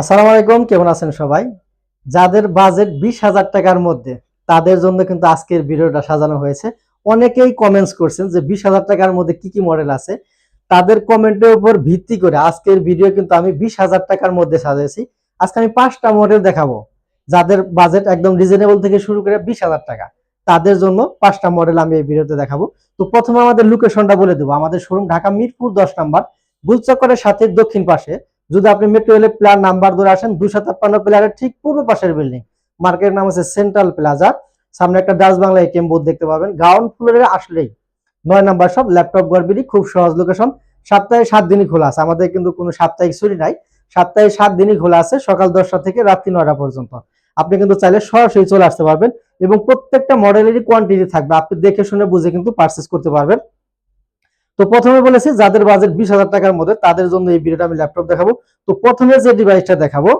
আসসালামু আলাইকুম, কেমন আছেন সবাই? যাদের বাজেট বিশ হাজার টাকার মধ্যে, তাদের জন্য কিন্তু আজকের ভিডিওটা সাজানো হয়েছে। অনেকেই কমেন্টস করছেন যে বিশ হাজার টাকার মধ্যে কি কি মডেল আছে? তাদের কমেন্টের উপর ভিত্তি করে আজকের ভিডিও কিন্তু আমি বিশ হাজার টাকার মধ্যে সাজিয়েছি আজকে আমি পাঁচটা মডেল দেখাবো, যাদের বাজেট একদম রিজনেবল থেকে শুরু করে বিশ হাজার টাকা। তাদের জন্য পাঁচটা মডেল আমি এই ভিডিওতে দেখাবো। তো প্রথমে আমাদের লোকেশনটা বলে দেবো। আমাদের শোরুম ঢাকা মিরপুর দশ নাম্বার, গুলচক্করের সাথে দক্ষিণ পাশে। যদি আপনি মেট্রো রেলের প্লার নাম্বার ধরে আসেন দুশো ছাপ্পান্ন প্লারের ঠিক পূর্ব পাশের বিল্ডিং মার্কেটের নাম হচ্ছে সেন্ট্রাল প্লাজা সামনে একটা ডাচ বাংলা এটিএম বুথ দেখতে পাবেন। গ্রাউন্ড ফ্লোরে আসলেই নয় নাম্বার সব ল্যাপটপ গড়বিড়ি, খুব সহজ লোকেশন সপ্তাহে সাত দিনই খোলা আছে। আমাদের কিন্তু কোনো সাপ্তাহিক ছুটি নাই। সপ্তাহে সাত দিনই খোলা আছে, সকাল দশটা থেকে রাত্রি নয়টা পর্যন্ত। আপনি কিন্তু চাইলে সরাসরি চলে আসতে পারবেন এবং প্রত্যেকটা মডেলেরই কোয়ান্টিটি থাকবে। আপনি দেখে শুনে বুঝে কিন্তু পারচেস করতে পারবেন। তো প্রথমে বলেছি যাদের বাজেট বিশ হাজার টাকার মধ্যে, তাদের জন্য এই ভিডিওটা আমি ল্যাপটপ দেখাবো। তো প্রথমে যে ডিভাইসটা দেখাবো,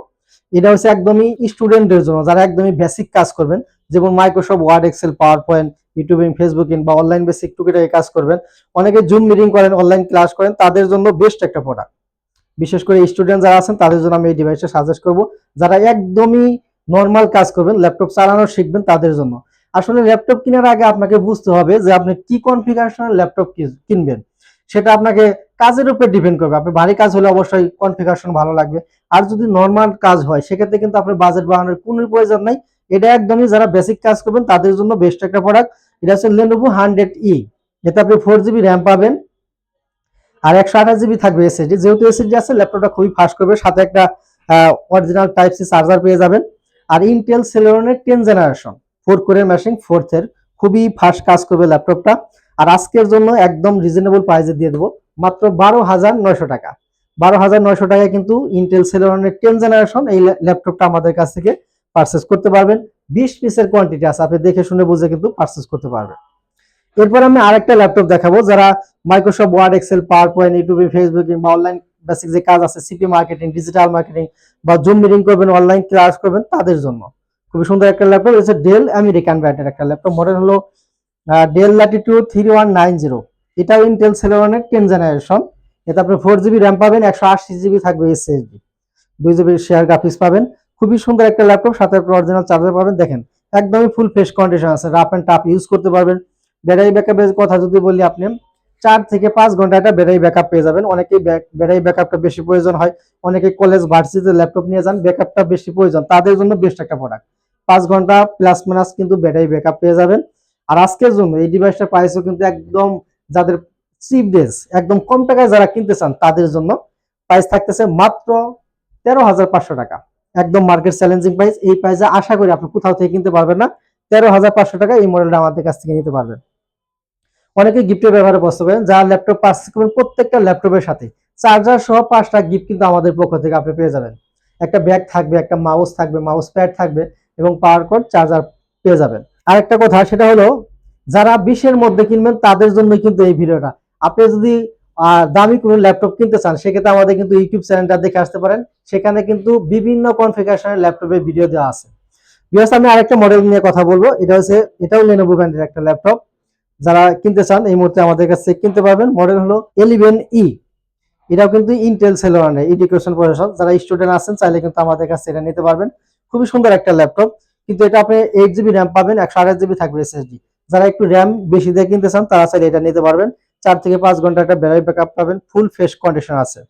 এটা হচ্ছে একদমই স্টুডেন্টদের জন্য, যারা একদমই বেসিক কাজ করবেন। যেমন Microsoft Word Excel PowerPoint YouTubing Facebooking বা অনলাইন বেসিক টুকিটাকি কাজ করবেন। অনেকে জুম মিটিং করেন অনলাইন ক্লাস করেন, তাদের জন্য বেস্ট একটা প্রোডাক্ট বিশেষ করে স্টুডেন্ট যারা আছেন, তাদের জন্য আমি এই ডিভাইসটা সাজেস্ট করব। যারা একদমই নর্মাল কাজ করবেন ল্যাপটপ চালানো শিখবেন, তাদের জন্য। আসলে ল্যাপটপ কেনার আগে আপনাকে বুঝতে হবে যে আপনি কি কনফিগারেশনের ল্যাপটপ কিনবেন। সেটা আপনাকে কাজের উপর ডিপেন্ড করবে। আপনি ভারী কাজ হলে অবশ্যই কনফিগারেশন ভালো লাগবে। আর যদি নর্মাল কাজ হয়, সেক্ষেত্রে কিন্তু আপনার বাজেট বাড়ানোর কোনো প্রয়োজন নাই। এটা একদমই যারা বেসিক কাজ করবেন, তাদের জন্য বেস্ট একটা প্রোডাক্ট এটা হচ্ছে লেনোভো হান্ড্রেড ই এতে আপনি ফোর জিবি র্যাম পাবেন। আর একশো আঠাশ জিবি থাকবে এসএসডি যেহেতু এসএসডি আছে, ল্যাপটপটা খুবই ফাস্ট করবে। সাথে একটা অরিজিনাল টাইপ সি চার্জার পেয়ে যাবেন। আর ইন্টেল সেলেরনের টেন জেনারেশন ফোর কোরের মেশিন ফোর্থের খুবই ফাস্ট কাজ করবে ল্যাপটপটা। আর আজকের জন্য একদম রিজনেবল প্রাইসে দিয়ে দেবো। মাত্র বারো হাজার নয়শো টাকা। বারো হাজার নয়শো টাকায় কিন্তু ইন্টেল সেলেরনের টেন জেনারেশন এই ল্যাপটপটা আমাদের কাছ থেকে পারচেস করতে পারবেন। বিশ পিসের কোয়ান্টিটি আছে, আপনি দেখে শুনে বুঝে কিন্তু পারচেস করতে পারবেন। এরপর আমি আরেকটা ল্যাপটপ দেখাবো, যারা Microsoft Word Excel PowerPoint ইউটিউবে ফেসবুকিং বা অনলাইন বেসিক যে কাজ আছে সিপি মার্কেটিং ডিজিটাল মার্কেটিং বা জুম মিটিং করবেন অনলাইন ক্লাস করবেন তাদের জন্য। খুবই সুন্দর একটা ল্যাপটপ হচ্ছে ডেল আমেরিকান ব্র্যান্ডের একটা ল্যাপটপ মডেল হলো Dell Latitude three one nine zero এটাও ইন্টেল সেলেরনের টেন জেনারেশন এতে আপনি ফোর জিবি র্যাম পাবেন, একশো আশি জিবি থাকবে এসএসডি দুই জিবি শেয়ার গ্রাফিক্স পাবেন। খুবই সুন্দর একটা ল্যাপটপ সাথে অরিজিনাল চার্জার পাবেন। দেখেন, একদমই ফুল ফ্রেশ কন্ডিশন আছে রাফ অ্যান্ড টাফ ইউজ করতে পারবেন। ব্যাটারি ব্যাকআপের কথা যদি বলি আপনি, চার থেকে পাঁচ ঘণ্টা একটা ব্যাটারি ব্যাকআপ পেয়ে যাবেন। অনেকেই ব্যাটারি ব্যাকআপটা বেশি প্রয়োজন হয়। অনেকে কলেজ ভার্সিটিতে ল্যাপটপ নিয়ে যান ব্যাকআপটা বেশি প্রয়োজন, তাদের জন্য বেস্ট একটা প্রোডাক্ট পাঁচ ঘণ্টা প্লাস মাইনাস কিন্তু ব্যাটারি ব্যাকআপ পেয়ে যাবেন। আর আজকের জন্য এই ডিভাইসটার প্রাইসও কিন্তু একদম যাদের চিপ ডেস একদম কম টাকায় যারা কিনতে চান, তাদের জন্য প্রাইস থাকতেছে মাত্র তেরো হাজার পাঁচশো টাকা। একদম মার্কেট চ্যালেঞ্জিং প্রাইস এই প্রাইসে আশা করি আপনি কোথাও থেকে কিনতে পারবেন না। তেরো হাজার পাঁচশো টাকা এই মডেলটা আমাদের কাছ থেকে নিতে পারবেন। অনেকে গিফটের ব্যাপারে বসতে পারেন যারা ল্যাপটপ পার্চেস করবেন প্রত্যেকটা ল্যাপটপের সাথে। চার্জার সহ পাঁচটা গিফট কিন্তু আমাদের পক্ষ থেকে আপনি পেয়ে যাবেন। একটা ব্যাগ থাকবে, একটা মাউস থাকবে মাউস প্যাড থাকবে এবং পাওয়ার কর্ড চার্জার পেয়ে যাবেন। আরেকটা কথা, সেটা হলো, যারা বিশের মধ্যে কিনবেন, তাদের জন্য কিন্তু এই ভিডিওটা। আপনি যদি দামি কোনো ল্যাপটপ কিনতে চান, সেক্ষেত্রে আমাদের কিন্তু ইউটিউব চ্যানেলটা দেখে আসতে পারেন। সেখানে কিন্তু বিভিন্ন কনফিগারেশনের ল্যাপটপের ভিডিও দেওয়া আছে। বিকজ আমি আরেকটা মডেল নিয়ে কথা বলব। এটা হচ্ছে, এটাও লেনোভো ব্র্যান্ডের একটা ল্যাপটপ। যারা কিনতে চান, এই মুহূর্তে আমাদের কাছে কিনতে পারবেন। মডেল হলো এলিভেন ই এটাও কিন্তু ইন্টেল সেলোয়ানের এডুকেশন প্রসেসর যারা স্টুডেন্ট আছেন, চাইলে কিন্তু আমাদের কাছে এটা নিতে পারবেন। খুবই সুন্দর একটা ল্যাপটপ। কিন্তু এটা আপনি এইট জিবি র্যাম পাবেন, একশো আঠাশ জিবি থাকবে এসএসডি যারা একটু র্যাম বেশি দিয়ে কিনতে চান, তারা চাইলে এটা নিতে পারবেন। চার থেকে পাঁচ ঘণ্টা একটা ব্যাটারি ব্যাকআপ পাবেন ফুল ফ্রেশ কন্ডিশন আছে।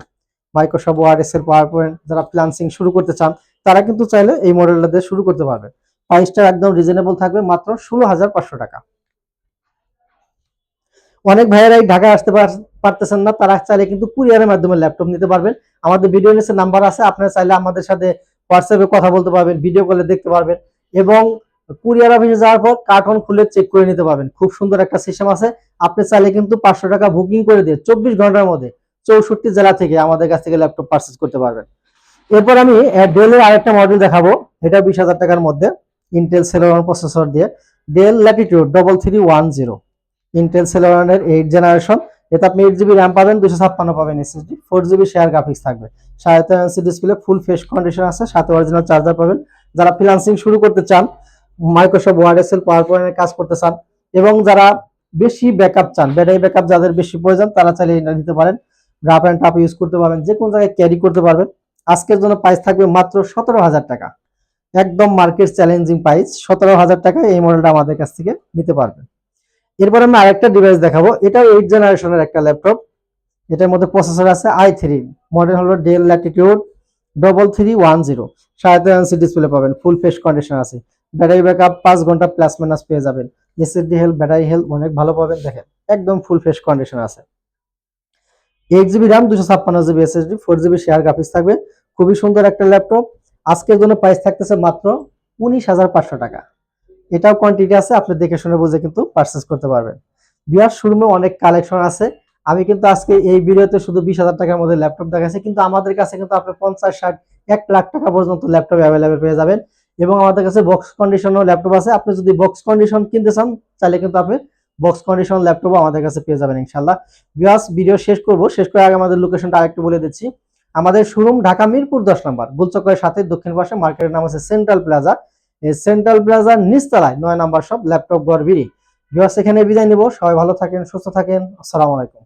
Microsoft Word Excel PowerPoint যারা ফ্লান্সিং শুরু করতে চান, তারা কিন্তু চাইলে এই মডেলটা দিয়ে শুরু করতে পারবে প্রাইসটা একদম রিজনেবল থাকবে, মাত্র ষোলো হাজার পাঁচশো টাকা। অনেক ভাইয়েরাই ঢাকায় আসতে পারতেছেন না, তারা চাইলে কিন্তু কুরিয়ারের মাধ্যমে ল্যাপটপ নিতে পারবেন। আমাদের ভিডিও নিচে নাম্বার আছে, আপনারা চাইলে আমাদের সাথে হোয়াটসঅ্যাপে কথা বলতে পারবেন ভিডিও কলে দেখতে পারবেন এবং কুরিয়ার অফিসে যাওয়ার পর কার্টন খুলে চেক করে নিতে পারবেন। খুব সুন্দর একটা সিস্টেম আছে। আপনি চাইলে কিন্তু পাঁচশো টাকা বুকিং করে দিয়ে চব্বিশ ঘণ্টার মধ্যে চৌষট্টি জেলা থেকে আমাদের কাছ থেকে ল্যাপটপ পারচেস করতে পারবেন। এরপর আমি ডেলের আরেকটা মডেল দেখাবো। এটা বিশ হাজার টাকার মধ্যে ইন্টেল সেলোরান প্রসেসর দিয়ে। Dell Latitude double three one zero Intel সেলোরানের eight generation এতে আপনি এইট জিবি র্যাম পাবেন দুশো ছাপ্পান্ন পাবেন SSD four GB share graphics থাকবে। সাড়ে তেরো inch display full fresh condition আছে, সাথে অরিজিনাল চার্জার পাবেন। যারা ফ্রিলান্সিং শুরু করতে চান মাইক্রোসফট ওয়ার্ড এক্সেল পাওয়ার পয়েন্টের কাজ করতে চান, এবং যারা বেশি ব্যাকআপ চান ব্যাটারি ব্যাকআপ যাদের বেশি প্রয়োজন, তারা চাইলে এটা নিতে পারেন। রাফ অ্যান্ড টাফ ইউজ করতে পারবেন যে কোনো জায়গায় ক্যারি করতে পারবেন। আজকের জন্য প্রাইস থাকবে মাত্র সতেরো হাজার টাকা। একদম মার্কেট চ্যালেঞ্জিং প্রাইস সতেরো হাজার টাকায় এই মডেলটা আমাদের কাছ থেকে নিতে পারবেন। এরপর আমি আরেকটা ডিভাইস দেখাবো। এটাও এইট জেনারেশনের একটা ল্যাপটপ এটার মধ্যে প্রসেসর আছে আই থ্রি মডেল হলো Dell Latitude double three one zero সাড়ে ডিসপ্লে পাবেন। ফুল ফ্রেশ কন্ডিশন আছে। ব্যাটারি ব্যাকআপ পাঁচ ঘণ্টা প্লাস মাইনাস পেয়ে যাবেন। এসএসডি হেলথ ব্যাটারি হেলথ অনেক ভালো পাবেন। দেখেন, একদম ফুল ফেস কন্ডিশন আছে। এইট জিবি র্যাম দুশো ছাপ্পান্ন GB SSD four GB share graphics থাকবে। খুবই সুন্দর একটা ল্যাপটপ আজকের জন্য প্রাইস থাকতেছে মাত্র উনিশ হাজার পাঁচশো টাকা। এটাও কোয়ান্টিটি আছে, আপনি দেখে শুনে বুঝে কিন্তু পারচেস করতে পারবেন। বিয়ার শোরুমে অনেক কালেকশন আছে। আমি কিন্তু আজকে এই ভিডিওতে শুধু বিশ হাজার টাকার মধ্যে ল্যাপটপ দেখাচ্ছি, কিন্তু আমাদের কাছে কিন্তু আপনি পঞ্চাশ, ষাট, এক লাখ টাকা পর্যন্ত ল্যাপটপ অ্যাভেলেবেল পেয়ে যাবেন এবং আমাদের কাছে বক্স কন্ডিশনও ল্যাপটপ আছে। আপনি যদি বক্স কন্ডিশন কিনতে চান, তাহলে কিন্তু আপনি বক্স কন্ডিশন ল্যাপটপও আমাদের কাছে পেয়ে যাবেন ইনশাল্লাহ বিয়াস ভিডিও শেষ করব। শেষ করে আগে আমাদের লোকেশনটা আরেকটু বলে দিচ্ছি। আমাদের শোরুম ঢাকা মিরপুর দশ নম্বর গুলচকের সাথে দক্ষিণ পাশে মার্কেটের নাম আছে সেন্ট্রাল প্লাজা সেন্ট্রাল প্লাজার নিচতলায়, নয় নাম্বার সব ল্যাপটপ গড়বিড়ি বিবাস এখানে বিদায় নিব। সবাই ভালো থাকেন, সুস্থ থাকেন। আসসালামু আলাইকুম।